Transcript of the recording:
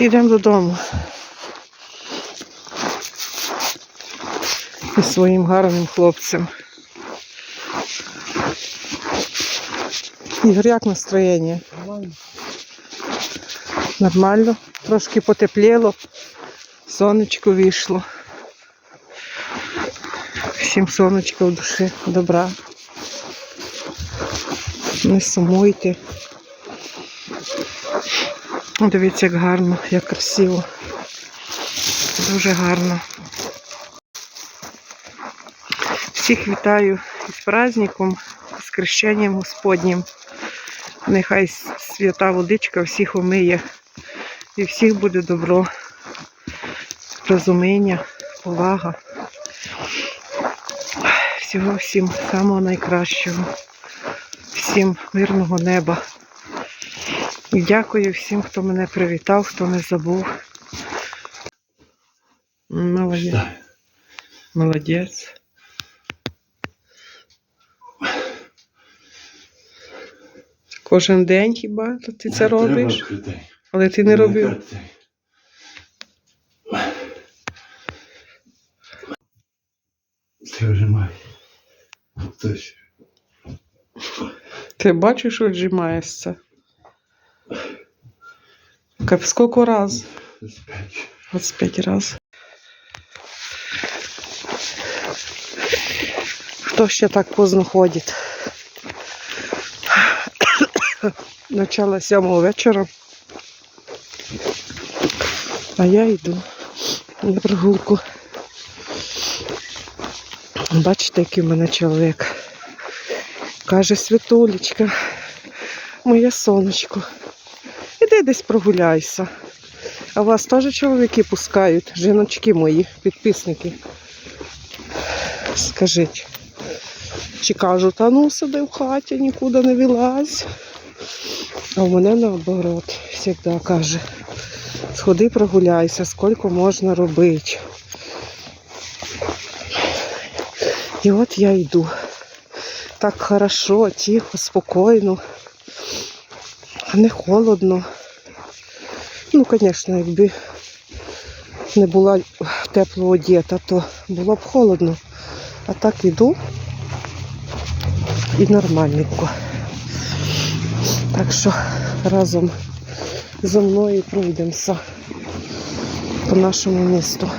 Ідемо додому. І своїм гарним хлопцем. Ігор, як настроєння? Нормально. Трошки потепліло. Сонечко вийшло. Всім сонечко в душі. Добра. Не сумуйте. Дивіться, як гарно, як красиво. Дуже гарно. Всіх вітаю із праздником, з крещенням Господнім. Нехай свята водичка всіх омиє і всіх буде добро, розуміння, повага. Всього всім самого найкращого, всім мирного неба. І дякую всім, хто мене привітав, хто не забув. Молодець. Молодець. Кожен день хіба то ти це робиш? Але ти не робив. Це вже має. Хтось. Ти бачиш, що віджимаєшся? Как сколько раз? Спять. 25 раз. Хто ще так поздно ходить? Начало сьомого вечора. А я йду на прогулку. Бачите, який в мене чоловік. Каже, Світулечка, моє сонечко. Іди десь прогуляйся. А вас теж чоловіки пускають, жіночки мої, підписники. Скажіть. Чи кажуть, а ну сиди в хаті, нікуди не вилазь. А в мене наоборот, завжди каже, сходи прогуляйся, скільки можна робити. І от я йду. Так хорошо, тихо, спокійно, не холодно. Ну, звісно, якби не була тепло одета, то було б холодно. А так іду і нормальненько. Так що разом зі мною пройдемося по нашому місту.